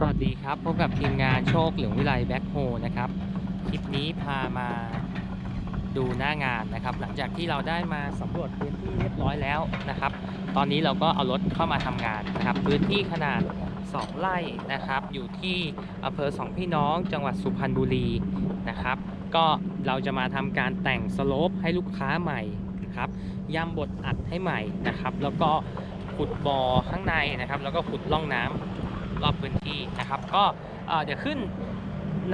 สวัสดีครับ พบกับทีมงานโชคเหลืองวิไลแบ็คโฮนะครับ คลิปนี้พามาดูหน้างานนะครับ หลังจากที่เราได้มาสำรวจพื้นที่เรียบร้อยแล้วนะครับ ตอนนี้เราก็เอารถเข้ามาทำงานนะครับ พื้นที่ขนาด 2 ไร่นะครับ อยู่ที่อำเภอสองพี่น้อง จังหวัดสุพรรณบุรีนะครับ ก็เราจะมาทำการแต่งสโลปให้ลูกค้าใหม่นะครับย่ำบดอัดให้ใหม่นะครับ แล้วก็ขุดบ่อข้างในนะครับ แล้วก็ขุดร่องน้ำ รอบพื้นที่นะครับ ก็เดี๋ยวขึ้น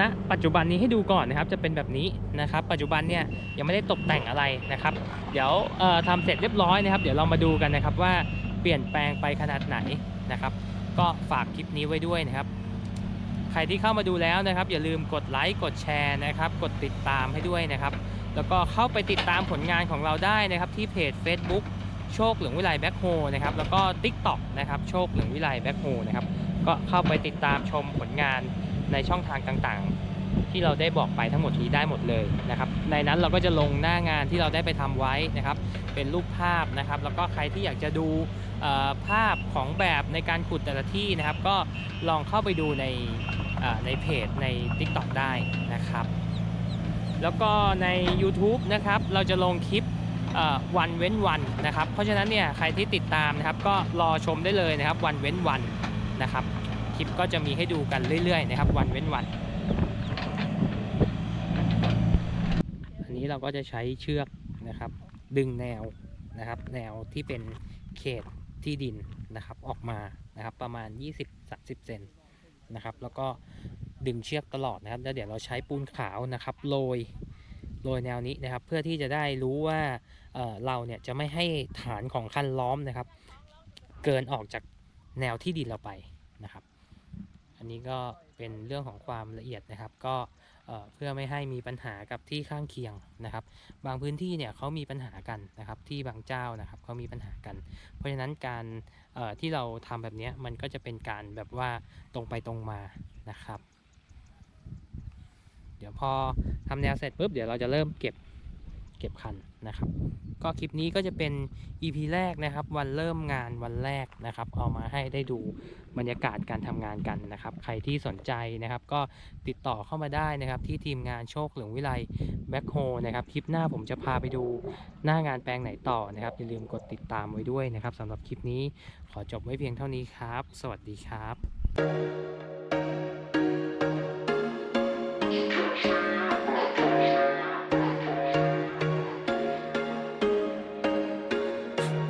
ณปัจจุบันนี้ให้ดูก่อนนะครับ จะเป็นแบบนี้นะครับ ปัจจุบันเนี่ยยังไม่ได้ตกแต่งอะไรนะครับ เดี๋ยวเอ่อทำเสร็จเรียบร้อยนะครับ เดี๋ยวเรามาดูกันนะครับว่าเปลี่ยนแปลงไปขนาดไหนนะครับ ก็ฝากคลิปนี้ไว้ด้วยนะครับ ใครที่เข้ามาดูแล้วนะครับ อย่าลืมกดไลค์กดแชร์นะครับ กดติดตามให้ด้วยนะครับ แล้วก็เข้าไปติดตามผลงานของเราได้นะครับ ที่เพจ Facebook โชคเหลืองวิไลแบ็คโฮนะครับแล้วก็ TikTok นะครับโชคเหลืองวิไลแบ็คโฮนะครับ ก็เข้าไปติดตามชมผลงานในช่องทางต่างๆ ที่เราได้บอกไปทั้งหมดนี้ได้หมดเลยนะครับ ในนั้นเราก็จะลงหน้างานที่เราได้ไปทำไว้นะครับ เป็นรูปภาพนะครับ แล้วก็ใครที่อยากจะดูภาพของแบบในการขุดแต่ละที่นะครับ ก็ลองเข้าไปดูในในเพจใน TikTok ได้นะครับ แล้วก็ใน YouTube นะครับ เราจะลงคลิปวันเว้นวันนะครับ เพราะฉะนั้นเนี่ยใครที่ติดตามนะครับ ก็รอชมได้เลยนะครับวันเว้นวัน นะครับคลิปก็จะมีให้ดูกันเรื่อยๆนะครับ วันเว้นวัน อันนี้เราก็จะใช้เชือกนะครับ ดึงแนวนะครับ แนวที่เป็นเขตที่ดินนะครับออกมานะครับประมาณ 20-30 เซนนะครับ แล้วก็ดึงเชือกตลอดนะครับแล้วเดี๋ยวเราใช้ปูนขาวนะครับโรยโรยแนวนี้นะครับ เพื่อที่จะได้รู้ว่าเเราเนี่ยจะไม่ให้ฐานของคันล้อมนะครับ เกินออกจาก แนวที่ดินเราไปนะครับ อันนี้ก็เป็นเรื่องของความละเอียดนะครับ ก็เเพื่อไม่ให้มีปัญหากับที่ข้างเคียงนะครับ บางพื้นที่เนี่ยเขามีปัญหากันนะครับ ที่บางเจ้านะครับเขามีปัญหากัน เพราะฉะนั้นการที่เราทำแบบนี้มันก็จะเป็นการแบบว่าตรงไปตรงมานะครับ เดี๋ยวพอทำแนวเสร็จปุ๊บเดี๋ยวเราจะเริ่มเก็บ เก็บคันนะครับ ก็คลิปนี้ก็จะเป็น EP แรกนะครับ วันเริ่มงานวันแรกนะครับ เอามาให้ได้ดูบรรยากาศการทำงานกันนะครับ ใครที่สนใจนะครับ ก็ติดต่อเข้ามาได้นะครับ ที่ทีมงานโชคหลืองวิไลแบ็คโฮนะครับ คลิปหน้าผมจะพาไปดูหน้างานแปลงไหนต่อนะครับ อย่าลืมกดติดตามไว้ด้วยนะครับสำหรับคลิปนี้ขอจบไว้เพียงเท่านี้ครับ สวัสดีครับ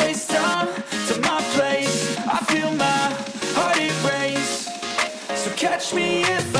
To my place. I feel my heart. So catch me if I